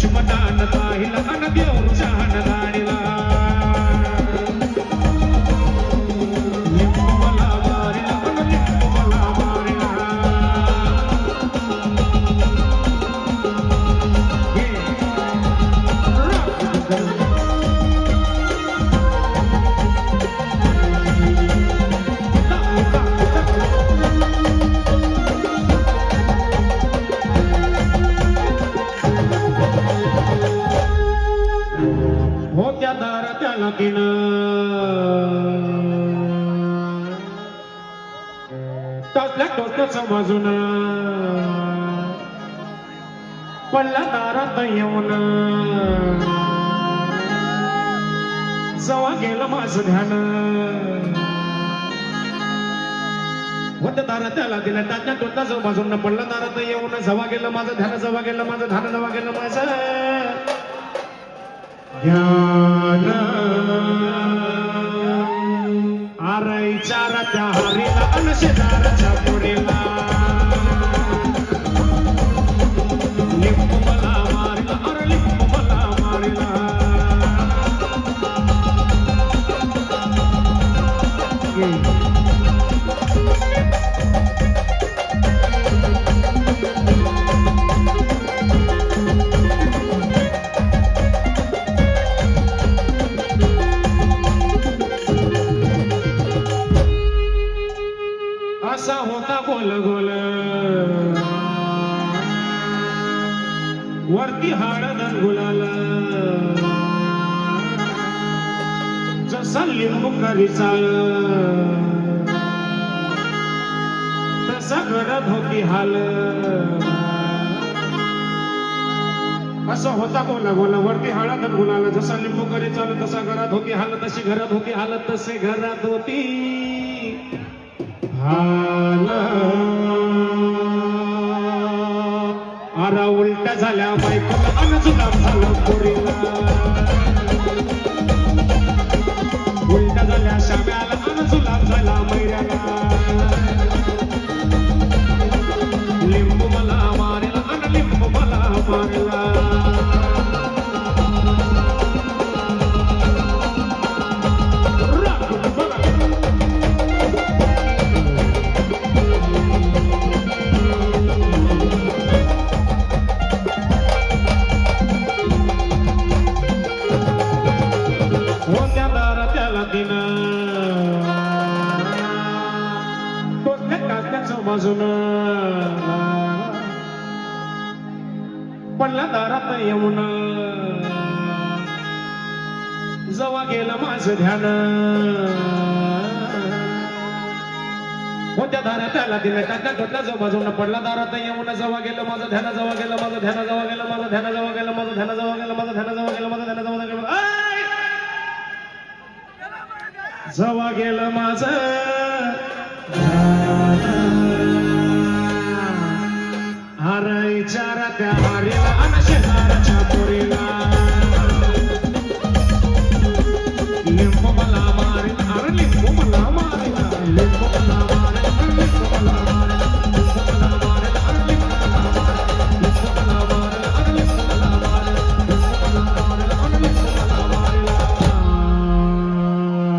Shumana देण्याला देणं टाचल्या डोक्याच पडला दारात येऊन. जवा गेलं माझ ध्यान. होत दारा त्याला दिला. त्याच्या डोक्याच बाजून पडला दारात येऊन. जवा गेलं माझं ध्यान जवा गेलं माझं ध्यान जवा गेलं माझं ध्यान. त्या हरीला अन शेजारच्या पुरीला लिंबू मला मारिला अरे लिंबू मला मारिला. असा होता गोल गोल वरती हाडद गुलाला. जसा लिंबू करीचा तसा घडत होती हाल. असा होता बोला बोला वरती हळद गुलाला. जसा लिंबू करी चालू तसा घरात होती हालत तशी घरात होती हालत तसे घरात होती हाल आरा उलट्या झाल्या बायकोला अन जुलाब झालं पोरीला. उलट झाल्या शाम्याला अन जुलाब झाला मैऱ्याला. बाजून पडला दारात येऊन जवा गेलं माझं ध्यान कोणत्या दारात त्याला दिलं त्याच्या टोचल्या जो बाजून पडला दारात येऊन जवा गेलं माझं ध्यान जवा गेलं माझं ध्यान जवा गेलं माझं ध्यान जवा गेलं माझं ध्यान जवा गेलं माझं ध्यान जवा गेलं माझं ध्यान जवा गेलं आय! जवा गेलं माझं